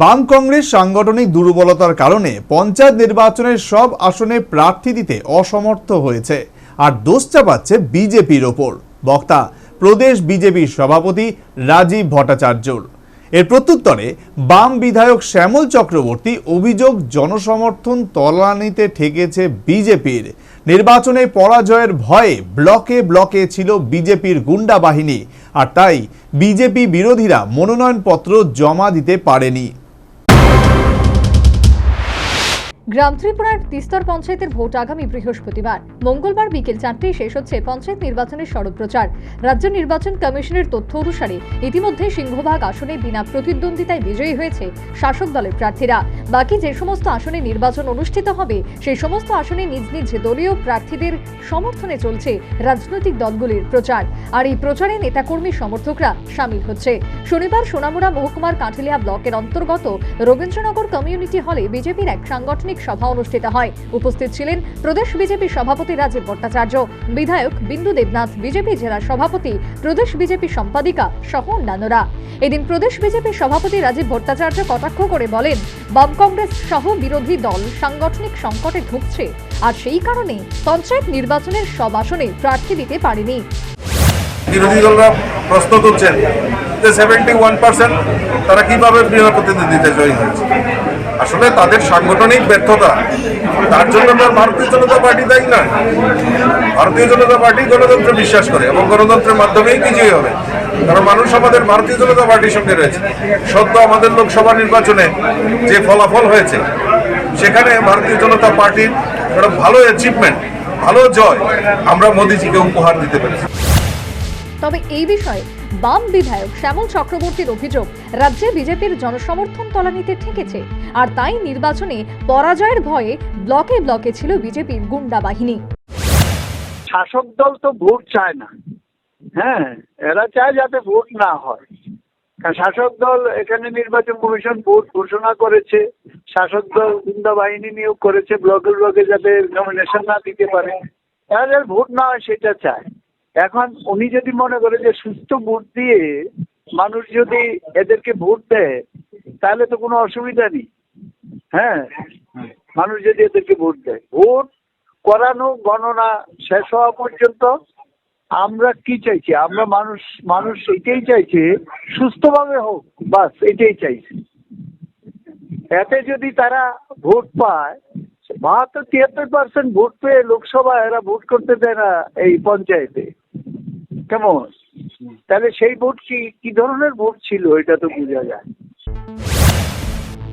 বাম কংগ্রেস সাংগঠনিক দুর্বলতার কারণে পঞ্চায়েত নির্বাচনের সব আসনে প্রার্থী দিতে অসমর্থ হয়েছে আর দোষ চাপাচ্ছে বিজেপির ওপর। বক্তা, প্রদেশ বিজেপির সভাপতি রাজীব ভট্টাচার্যর। এর প্রত্যুত্তরে বাম বিধায়ক শ্যামল চক্রবর্তী অভিযোগ জনসমর্থন তলানিতে ঠেকেছে বিজেপির। নির্বাচনে পরাজয়ের ভয়ে ব্লকে ব্লকে ছিল বিজেপির গুন্ডা বাহিনী আর তাই বিজেপি বিরোধীরা মনোনয়নপত্র জমা দিতে পারেনি। গ্রাম ত্রিপুরার তিস্তর পঞ্চায়েতের ভোট আগামী বৃহস্পতিবার। মঙ্গলবার বিকেল চারটেয় শেষ হচ্ছে পঞ্চায়েত নির্বাচনের সড়ক প্রচার রাজ্য নির্বাচন কমিশনের তথ্য অনুসারে ইতিমধ্যে সিংহভাগ আসনে বিনা প্রতিদ্বন্দ্বিতায় বিজয়ী হয়েছে শাসক দলের প্রার্থীরা। বাকি যে সমস্ত আসনে নির্বাচন অনুষ্ঠিত হবে সেই সমস্ত আসনে নিজ নিজ দলীয় প্রার্থীদের সমর্থনে চলছে রাজনৈতিক দলগুলির প্রচার। আর এই প্রচারে নেতাকর্মী সমর্থকরা সামিল হচ্ছে। শনিবার সোনামুড়া মহকুমার কাঠিলিয়া ব্লকের অন্তর্গত রবীন্দ্রনগর কমিউনিটি হলে বিজেপির এক সাংগঠনিক সভা অনুষ্ঠিত হয়। উপস্থিত ছিলেন প্রদেশ বিজেপি সভাপতি রাজীব ভট্টাচার্য, বিধায়ক বিন্দু দেবনাথ, বিজেপি জেলা সভাপতি প্রদেশ বিজেপি সম্পাদিকা সহ অন্যান্যরা। এদিন প্রদেশ বিজেপির সভাপতি রাজীব ভট্টাচার্য কটাক্ষ করে বলেন, বাম কংগ্রেস সহ বিরোধী দল সাংগঠনিক সংকটে ঢুকছে আর সেই কারণে পঞ্চায়েত নির্বাচনের সব আসনে প্রার্থী দিতে পারেনি। বিরোধী দলরা প্রশ্ন তুলছেন যে সেভেন্টি ওয়ান পার্সেন্ট তারা কীভাবে বিনা প্রতিনিধিতে জয়ী হয়েছে? আসলে তাদের সাংগঠনিক ব্যর্থতা, তার জন্য আর ভারতীয় জনতা পার্টি দায়ী নয় ভারতীয় জনতা পার্টি গণতন্ত্রে বিশ্বাস করে এবং গণতন্ত্রের মাধ্যমেই বিজয়ী হবে। কারণ মানুষ আমাদের ভারতীয় জনতা পার্টির সঙ্গে রয়েছে। সদ্য আমাদের লোকসভা নির্বাচনে যে ফলাফল হয়েছে, সেখানে ভারতীয় জনতা পার্টির একটা ভালো অ্যাচিভমেন্ট ভালো জয় আমরা মোদিজিকে উপহার দিতে পেরেছি। তবে এই বিষয়ে বাম বিধায়ক শ্যামল চক্রবর্তীর অভিযোগ, রাজ্যে বিজেপির জনসমর্থন তলানিতে ঠেকেছে। আর তাই নির্বাচনে পরাজয়ের ভয়ে ব্লকে ব্লকে ছিল বিজেপির গুন্ডা বাহিনী। শাসক দল তো ভোট চায় না। হ্যাঁ এরা চায় যাতে ভোট না হয়। শাসক দল এখানে নির্বাচন কমিশন ভোট ঘোষণা করেছে, শাসক দল গুন্ডা বাহিনী নিয়োগ করেছে, ব্লকে ব্লকে যাতে নমিনেশন না দিতে পারে। যাতে ভোট না হয় সেটা চায়। এখন উনি যদি মনে করে যে সুস্থ ভোট দিয়ে মানুষ যদি এদেরকে ভোট দেয়, তাহলে তো কোনো অসুবিধা নেই। হ্যাঁ? মানুষ যদি এদেরকে ভোট দেয়। ভোট করানো, গণনা শেষ হওয়া পর্যন্ত আমরা কি চাইছি? আমরা মানুষ মানুষ এটাই চাইছে, সুস্থভাবে হোক, বাস এটাই চাইছে। এতে যদি তারা ভোট পায়, বাহাত্তর, তিয়াত্তর পার্সেন্ট ভোট পেয়ে লোকসভা এরা ভোট করতে দেয় না এই পঞ্চায়েতে। কেমন? তাহলে সেই ভোট কি কি ধরনের ভোট ছিল? এটা তো বোঝা যায়।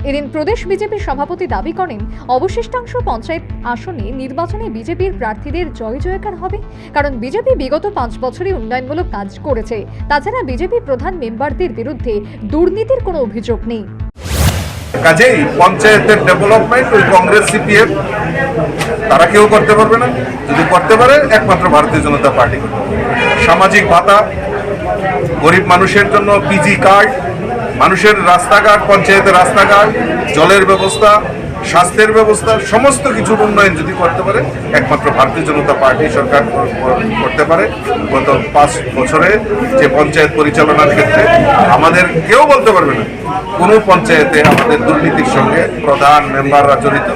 এদিন প্রদেশ বিজেপির সভাপতি দাবি করেন অবশিষ্টাংশ পঞ্চায়েত আসনে নির্বাচনে বিজেপির প্রার্থীদের জয় জয়কার হবে কারণ বিজেপি বিগত পাঁচ বছরে উন্নয়নমূলক কাজ করেছে। তাছাড়া বিজেপি প্রধান মেম্বারদের বিরুদ্ধে দুর্নীতির কোনো অভিযোগ নেই। কাজেই পঞ্চায়েতের ডেভেলপমেন্ট ওই কংগ্রেস সিপিএম তারা কেউ করতে পারবে না। যদি করতে পারে একমাত্র ভারতীয় জনতা পার্টি। করতে পারবে। সামাজিক ভাতা, গরিব মানুষের জন্য পিজি কার্ড মানুষের রাস্তাঘাট, পঞ্চায়েতের রাস্তাঘাট, জলের ব্যবস্থা, স্বাস্থ্যের ব্যবস্থা, সমস্ত কিছুর উন্নয়ন যদি করতে পারে, একমাত্র ভারতীয় জনতা পার্টি সরকার কর- কর- করতে পারে। গত পাঁচ বছরে যে পঞ্চায়েত পরিচালনার ক্ষেত্রে আমাদের কেউ বলতে পারবে না, কোনো পঞ্চায়েতে আমাদের দুর্নীতির সঙ্গে প্রধান মেম্বাররা জড়িত।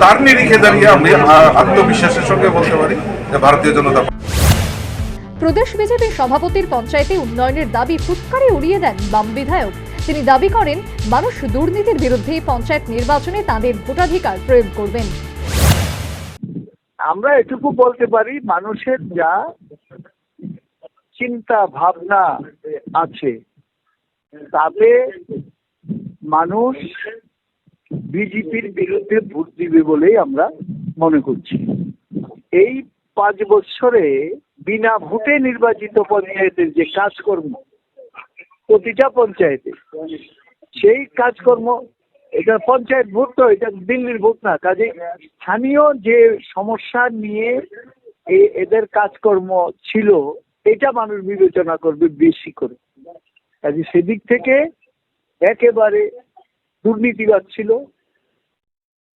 তার নিরিখে দাঁড়িয়ে আমি আত্মবিশ্বাসের সঙ্গে বলতে পারি যে ভারতীয় জনতা প্রদেশ বিজেপির সভাপতির পঞ্চায়েতে উন্নয়নের দাবি ফুৎকারে উড়িয়ে দেন বাম বিধায়ক। তিনি দাবি করেন, মানুষ দুর্নীতির বিরুদ্ধে পঞ্চায়েত নির্বাচনে তাদের ভোটাধিকার প্রয়োগ করবেন। আমরা এটুকু বলতে পারি, মানুষের যা চিন্তা, ভাবনা আছে, তাতে মানুষ বিজেপির বিরুদ্ধে ভোট দিবে বলেই আমরা মনে করছি। এই পাঁচ বছরে বিনা ভোটে নির্বাচিত পঞ্চায়েতের যে কাজকর্ম, প্রতিটা পঞ্চায়েতে, সেই কাজকর্ম, এটা পঞ্চায়েত ভোট তো, এটা দিল্লির ভোট না, কাজে স্থানীয় যে সমস্যা নিয়ে এদের কাজকর্ম ছিল, এটা মানুষ বিবেচনা করবে বেশি করে। কাজে সেদিক থেকে একেবারে দুর্নীতিবাদ ছিল।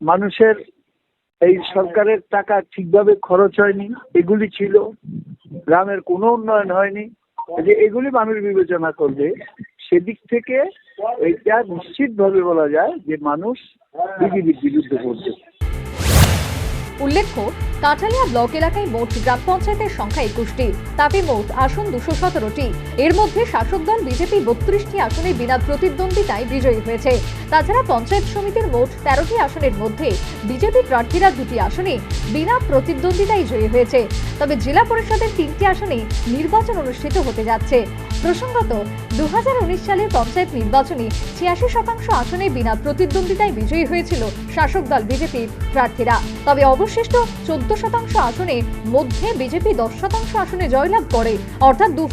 মানুষের এই সরকারের টাকা ঠিকভাবে খরচ হয়নি, এগুলি ছিল। গ্রামের কোনো উন্নয়ন হয়নি। যে এগুলি মানুষ বিবেচনা করবে, সেদিক থেকে এইটা নিশ্চিতভাবে বলা যায় যে মানুষ বিজেপির বিরুদ্ধে করছে উল্লেখ্য কাঁঠালিয়া ব্লক এলাকায় মোট গ্রাম পঞ্চায়েতের সংখ্যা একুশটি। তাতে মোট আসন দুশো সতেরোটি। এর মধ্যে শাসক দল বিজেপি বত্রিশটি আসনে বিনা প্রতিদ্বন্দ্বিতায় বিজয়ী হয়েছে। তাছাড়া পঞ্চায়েত সমিতির মোট তেরোটি আসনের মধ্যে বিজেপি প্রার্থীরা দুটি আসনে বিনা প্রতিদ্বন্দ্বিতায় জয়ী হয়েছে। তবে জেলা পরিষদের তিনটি আসনে নির্বাচন অনুষ্ঠিত হতে যাচ্ছে। প্রসঙ্গত দু সালের পঞ্চায়েত নির্বাচনে ছিয়াশি শতাংশ আসনে বিনা প্রতিদ্বন্দ্বিতায় বিজয়ী হয়েছিল শাসক দল বিজেপির প্রার্থীরা। তবে অবশিষ্ট চোদ্দ শতাংশ আসনে মধ্যে বিজেপি দশ শতাংশ আসনে জয়লাভ করে। অর্থাৎ দু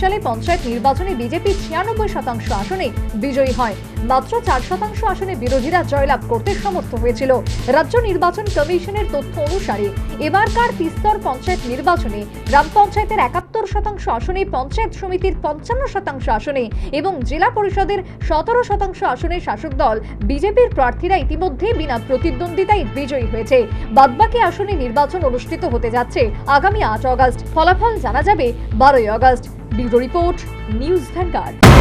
সালে পঞ্চায়েত নির্বাচনে বিজেপি ছিয়ানব্বই শতাংশ আসনে বিজয়ী হয়। মাত্র চার শতাংশ আসনে বিরোধীরা জয়লাভ করতে সমর্থ হয়েছিল। রাজ্য নির্বাচন কমিশনের তথ্য অনুসারে, এবারকার তিস্তর পঞ্চায়েত নির্বাচনে গ্রাম পঞ্চায়েতের একাত্তর শতাংশ আসনে, পঞ্চায়েত সমিতির পঞ্চান্ন শতাংশ আসনে এবং জেলা পরিষদের সতেরো শতাংশ আসনে শাসক দল। বিজেপির প্রার্থীরা ইতিমধ্যে বিনা প্রতিদ্বন্দ্বিতায় বিজয়ী হয়েছে। বাদবাকি আসনে নির্বাচন অনুষ্ঠিত হতে যাচ্ছে আগামী আট অগস্ট। ফলাফল জানা যাবে বারোই August. Bureau report, news Vanguard.